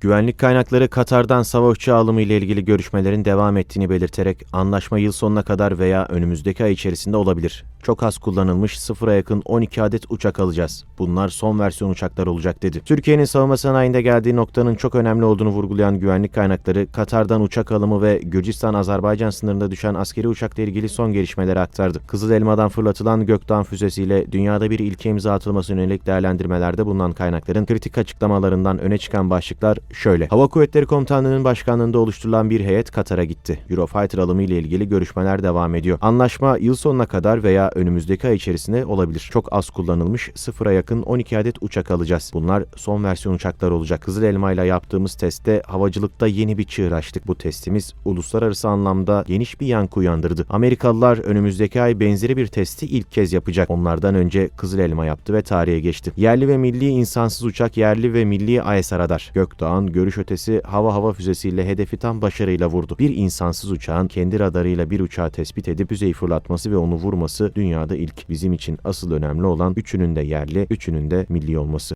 Güvenlik kaynakları Katar'dan savaş uçağı alımı ile ilgili görüşmelerin devam ettiğini belirterek anlaşma yıl sonuna kadar veya önümüzdeki ay içerisinde olabilir. Çok az kullanılmış sıfıra yakın 12 adet uçak alacağız. Bunlar son versiyon uçaklar olacak dedi. Türkiye'nin savunma sanayinde geldiği noktanın çok önemli olduğunu vurgulayan güvenlik kaynakları Katar'dan uçak alımı ve Gürcistan-Azerbaycan sınırında düşen askeri uçakla ilgili son gelişmeleri aktardı. Kızıl Elma'dan fırlatılan Gökdağ füzesiyle dünyada bir ilke imza atılması yönelik değerlendirmelerde bulunan kaynakların kritik açıklamalarından öne çıkan başlıklar şöyle. Hava Kuvvetleri Komutanlığı'nın başkanlığında oluşturulan bir heyet Katar'a gitti. Eurofighter alımı ile ilgili görüşmeler devam ediyor. Anlaşma yıl sonuna kadar veya önümüzdeki ay içerisinde olabilir. Çok az kullanılmış sıfıra yakın 12 adet uçak alacağız. Bunlar son versiyon uçaklar olacak. Kızıl Elma ile yaptığımız testte havacılıkta yeni bir çığır açtık. Bu testimiz uluslararası anlamda geniş bir yankı uyandırdı. Amerikalılar önümüzdeki ay benzeri bir testi ilk kez yapacak. Onlardan önce Kızıl Elma yaptı ve tarihe geçti. Yerli ve milli insansız uçak, yerli ve milli AES radar. Gökdağ'ın görüş ötesi hava hava füzesiyle hedefi tam başarıyla vurdu. Bir insansız uçağın kendi radarıyla bir uçağı tespit edip füzeyi fırlatması ve onu vurması dünyada ilk. Bizim için asıl önemli olan üçünün de yerli, üçünün de milli olması.